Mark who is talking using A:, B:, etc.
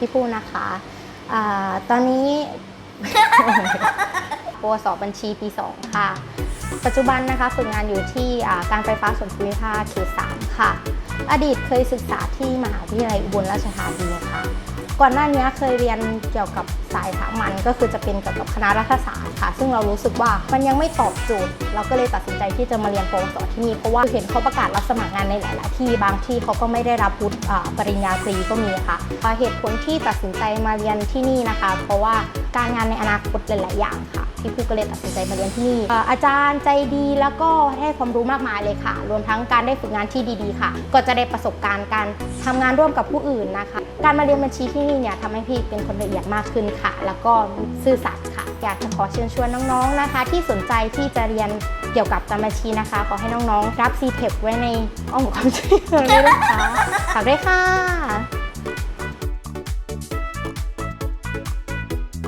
A: พี่ผู้นะคะอาตอนนี้ ปวสบัญชีปี 2 ค่ะ ปัจจุบันนะคะฝึกงานอยู่ที่อ่าการไฟฟ้าส่วนภูมิภาคเขต3ค่ะ อดีตเคยศึกษาที่มหาวิทยาลัยอุบลราชธานีค่ะ ก่อนหน้านี้เคยเรียนเกี่ยวกับสายสามัญก็คือจะเป็นเกี่ยวกับคณะรัฐศาสตร์ค่ะ ซึ่งเรารู้สึกว่ามันยังไม่ตอบโจทย์ เราก็เลยตัดสินใจที่จะมาเรียนปวสที่นี่เพราะว่าเห็นเขาประกาศรับสมัครงานในหลาย ๆ ที่บางที่เขาก็ไม่ได้รับวุฒิปริญญาตรีก็มีค่ะอ่าเหตุผลที่ตัดสินใจมาเรียนที่นี่นะคะ เพราะว่าการงานในอนาคตหลาย ๆ อย่างค่ะ พี่ผู้ก็เลยตัดสินใจมาเรียนที่นี่อาจารย์ใจดีแล้วก็ให้ความรู้มากมายเลยค่ะ รวมทั้งการได้ฝึกงานที่ดีๆค่ะ ก็จะได้ประสบการณ์การทำงานร่วมกับผู้อื่นนะคะ การมาเรียนบัญชีที่นี่เนี่ยทำให้พี่เป็นคนละเอียดมากขึ้นค่ะ แล้วก็ซื่อสัตย์ค่ะ อยากจะขอเชิญชวนน้องๆนะคะ ที่สนใจที่จะเรียนเกี่ยวกับการบัญชีนะคะ ขอให้น้องๆ รับ c t e p ไว้ในอ้อมอกอ้อมใจเลยนะคะฝากด้วยค่ะ